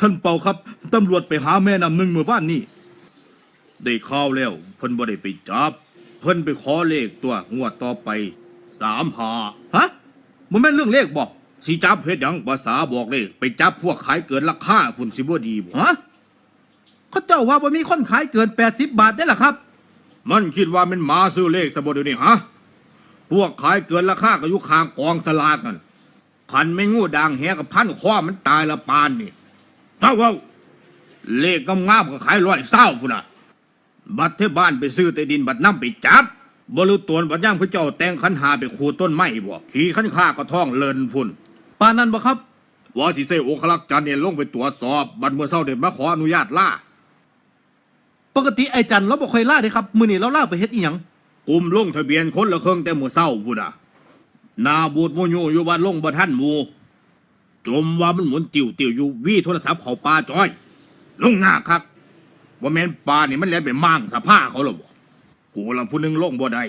ท่านเป่าครับตำรวจไปหาแม่นำหนึ่งเมื่อวานนี้ได้ข่าวแล้วเพิ่นบ่ได้ไปจับ เพิ่นไปขอเลขตัวงวดต่อไปสามหาฮะมันแม่นเรื่องเลขบอกสิจับเฮ็ดยังภาษาบอกเลขไปจับพวกขายเกินราคาพุ่นสิบ่ดีบ่ฮะเขาเจ้าว่าบ่มีคนขายเกิน80บบาทได้ล่ะครับ มันคิดว่ามันมาซื้อเลขสบดี๋ยวนี้ฮะพวกขายเกินราคาก็อยู่ข้างกองสลากนั่นคันไม่งูด่างแหกับพันข้อมันตายละปานนี่าเว้าเลขงามๆก็ขายร้อยเศร้าพุ่นน่ะ บัตรเทบ้านไปซื้อแต่ดินบัตรน้ำไปจับบริตวนบัตรย่างพระเจ้าแต่งขันหาไปขูดต้นไม้บ่ขี่ขันข้าก็ท่องเลินพุ่นปานนั้นบ่ครับว่าสิเซโอคลักษ์จันเนี่ยลงไปตรวจสอบ บัตรเมื่อเศร้าเด็มาขออนุญาตล่า ปกติไอ้จันเราบ่ค่อยล่าเด้ครับมื้อนี้เราล่าไปเฮ็ดอีหยังกลุ่มลงทะเบียนคนละเครื่องแต่หมู่เศร้าพุ่นน่ะหนาบูดโมโยอยู่บ้านลงบ่ท่านหมู จมว่ามันหมุนติวติวอยู่วีโทรศัพท์เขาปลาจอย ลงงาคักว่าแม่นปลานี่มันแล่นไปมั่งสภาเขาหรอกูละผู้หนึงลงบ่ได้